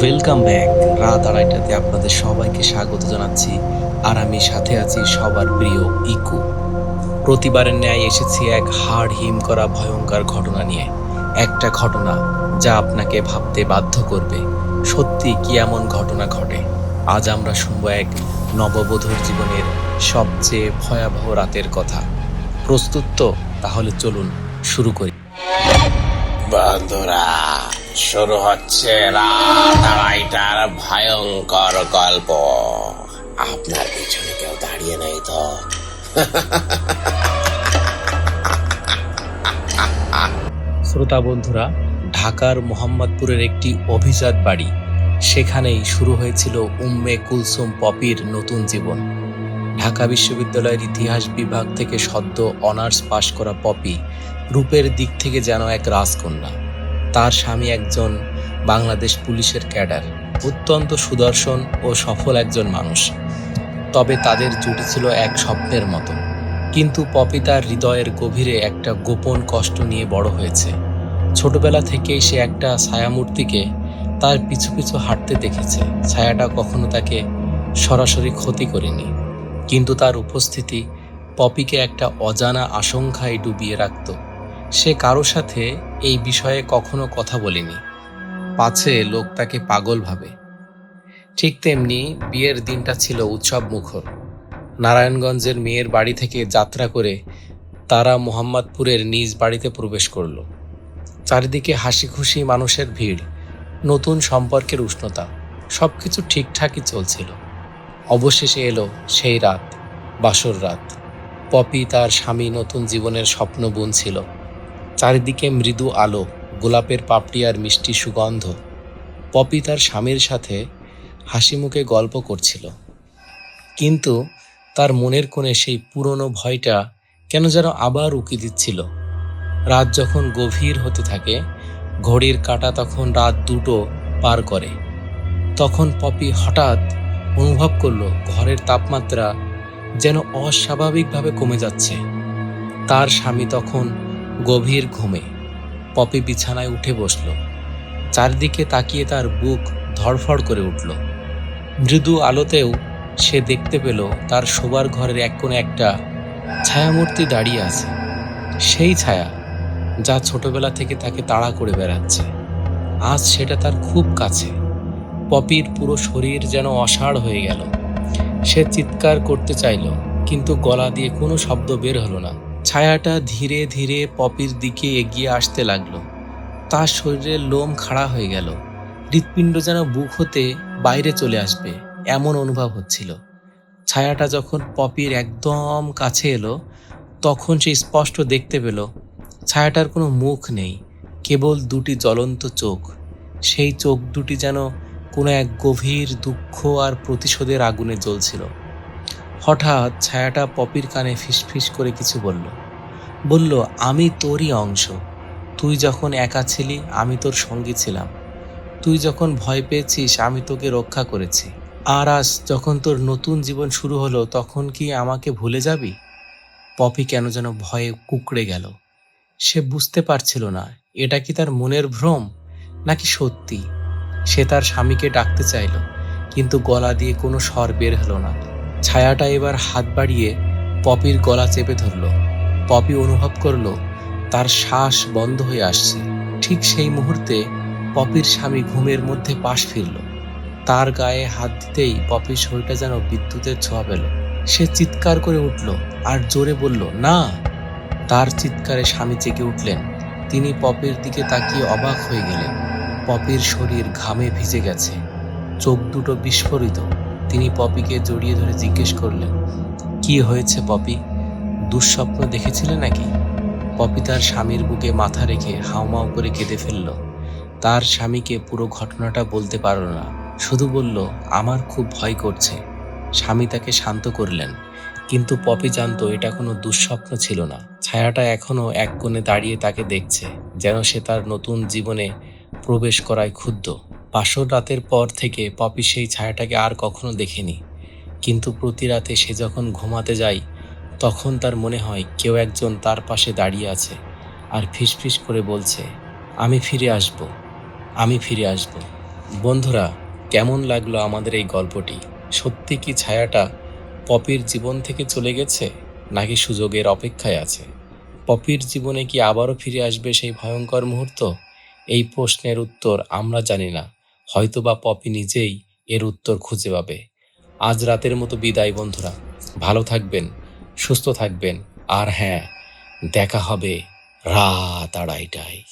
Welcome back রাত আড়াইটাতে আপনাদের সবাইকে স্বাগত জানাচ্ছি। আর আমি সাথে আছি সবার প্রিয় ইকু। প্রতিবারের ন্যায় এসেছি এক হাড় হিম করা ভয়ঙ্কর ঘটনা নিয়ে। একটা ঘটনা যা আপনাকে ভাবতে বাধ্য করবে। সত্যি কি এমন ঘটনা ঘটে? আজ আমরা শুনব এক নববধূর জীবনের সবচেয়ে ভয়াবহ রাতের কথা। প্রস্তুত তো? তাহলে চলুন, শুরু করি। বন্ধুরা শুরু হচ্ছে রাত ভয়ঙ্কর গল্প। আপনার পিছনে কেউ দাঁড়িয়ে নেই তো? শ্রোতা বন্ধুরা, ঢাকার মোহাম্মদপুরের একটি অভিজাত বাড়ি। সেখানেই শুরু হয়েছিল উম্মে কুলসুম পপির নতুন জীবন। ঢাকা বিশ্ববিদ্যালয়ের ইতিহাস বিভাগ থেকে সদ্য অনার্স পাশ করা পপি রূপের দিক থেকে যেন এক রাজকন্যা। তার স্বামী একজন বাংলাদেশ পুলিশের ক্যাডার, অত্যন্ত সুদর্শন ও সফল একজন মানুষ। তবে তাদের জুটি ছিল এক স্বপ্নের মতো। কিন্তু পপি তার হৃদয়ের গভীরে একটা গোপন কষ্ট নিয়ে বড় হয়েছে। ছোটবেলা থেকেই সে একটা ছায়ামূর্তিকে তার পিছু পিছু হাঁটতে দেখেছে। ছায়াটা কখনো তাকে সরাসরি ক্ষতি করেনি। কিন্তু তার উপস্থিতি পপিকে একটা অজানা আশঙ্কায় ডুবিয়ে রাখত। সে কারও সাথে এই বিষয়ে কখনো কথা বলেনি। পাছে লোক তাকে পাগল ভাবে। ঠিক তেমনি বিয়ের দিনটা ছিল উৎসব মুখর। নারায়ণগঞ্জের মেয়ের বাড়ি থেকে যাত্রা করে তারা মোহাম্মদপুরের নিজ বাড়িতে প্রবেশ করল। চারিদিকে হাসি খুশি মানুষের ভিড়, নতুন সম্পর্কের উষ্ণতা সব কিছু ঠিকঠাকই চলছিল। অবশেষে এলো সেই রাত, বাসর রাত। পপি তার স্বামী নতুন জীবনের স্বপ্ন বুনছিল চারিদিকে মৃদু আলো, গোলাপের পাপড়ি আর মিষ্টি সুগন্ধ। পপি তার স্বামীর সাথে হাসি মুখে গল্প করছিল। কিন্তু তার মনের কোণে সেই পুরনো ভয়টা কেন যেন আবার উকি দিচ্ছিল। রাত যখন গভীর হতে থাকে, ঘড়ির কাঁটা তখন রাত দুটো পার করে। তখন পপি হঠাৎ অনুভব করল, ঘরের তাপমাত্রা যেন অস্বাভাবিকভাবে কমে যাচ্ছে। তার স্বামী তখন গভীর ঘুমে। পপি বিছানায় উঠে বসল। চারদিকে তাকিয়ে তার বুক ধড়ফড় করে উঠল। মৃদু আলোতেও সে দেখতে পেল তার শোবার ঘরের এক কোণে একটা ছায়ামূর্তি দাঁড়িয়ে আছে। সেই ছায়া যা ছোটবেলা থেকে তাকে তাড়া করে বেড়াচ্ছে। আজ সেটা তার খুব কাছে। পপির পুরো শরীর যেন অসাড় হয়ে গেল। সে চিৎকার করতে চাইল, কিন্তু গলা দিয়ে কোনো শব্দ বের হলো না। ছায়াটা ধীরে ধীরে পপির দিকে এগিয়ে আসতে লাগল। তার শরীরের লোম খাড়া হয়ে গেল। হৃৎপিণ্ড যেন বুক হতে বাইরে চলে আসবে, এমন অনুভব হচ্ছিল। ছায়াটা যখন পপির একদম কাছে এলো, তখন সে স্পষ্ট দেখতে পেল, ছায়াটার কোনো মুখ নেই, কেবল দুটি জ্বলন্ত চোখ। সেই চোখ দুটি যেন কোনো এক গভীর দুঃখ আর প্রতিশোধের আগুনে জ্বলছিল। হঠাৎ ছায়াটা পপির কানে ফিসফিস করে কিছু বলল। বলল, আমি তোরই অংশ। তুই যখন একা ছিলি, আমি তোর সঙ্গী ছিলাম। তুই যখন ভয় পেয়েছিস, আমি তোকে রক্ষা করেছি। আর আজ যখন তোর নতুন জীবন শুরু হলো, তখন কি আমাকে ভুলে যাবি? পপি কেন যেন ভয়ে কুকড়ে গেল। সে বুঝতে পারছিল না, এটা কি তার মনের ভ্রম, নাকি সত্যি? সে তার স্বামীকে ডাকতে চাইল, কিন্তু গলা দিয়ে কোনো স্বর বের হলো না। ছায়াটা এবার হাত বাড়িয়ে পপির গলা চেপে ধরল। পপি অনুভব করল, তার শ্বাস বন্ধ হয়ে আসছে। ঠিক সেই মুহূর্তে পপির স্বামী ঘুমের মধ্যে পাশ ফিরল। তার গায়ে হাত দিতেই পপির শরীরটা যেন বিদ্যুতের ছোঁয়া পেল। সে চিৎকার করে উঠল আর জোরে বলল, না! তার চিৎকারে স্বামী জেগে উঠলেন। তিনি পপির দিকে তাকিয়ে অবাক হয়ে গেলেন। পপির শরীর ঘামে ভিজে গেছে। চোখ দুটো বিস্ফোরিত। তিনি পপিকে জড়িয়ে ধরে জিজ্ঞেস করলেন, কি হয়েছে পপি? দুঃস্বপ্ন দেখেছিলে নাকি? পপি তার স্বামীর বুকে মাথা রেখে হাউমাউ করে কেঁদে ফেলল। তার স্বামীকে পুরো ঘটনাটা বলতে পারল না, শুধু বলল, আমার খুব ভয় করছে। স্বামী তাকে শান্ত করলেন, কিন্তু পপি জানতো এটা কোনো দুঃস্বপ্ন ছিল না। ছায়াটা এখনও এক কোণে দাঁড়িয়ে তাকে দেখছে, যেন সে তার নতুন জীবনে প্রবেশ করায় ক্ষুব্ধ। বাসর রাতের পর থেকে পপি সেই ছায়াটাকে আর কখনো দেখেনি। কিন্তু প্রতি রাতে সে যখন ঘুমাতে যায়, তখন তার মনে হয় কেউ একজন তার পাশে দাঁড়িয়ে আছে আর ফিসফিস করে বলছে, আমি ফিরে আসব, আমি ফিরে আসব। বন্ধুরা, কেমন লাগল আমাদের এই গল্পটি? সত্যি কি ছায়াটা পপির জীবন থেকে চলে গেছে, নাকি সুযোগের অপেক্ষায় আছে? পপির জীবনে কি আবারও ফিরে আসবে সেই ভয়ঙ্কর মুহূর্ত? এই প্রশ্নের উত্তর আমরা জানি না। হয়তোবা পপি নিজেই এর উত্তর খুঁজে পাবে। আজ রাতের মতো বিদায়, বন্ধুরা। ভালো থাকবেন, সুস্থ থাকবেন, আর হ্যাঁ দেখা হবে রাত আড়াইটায়।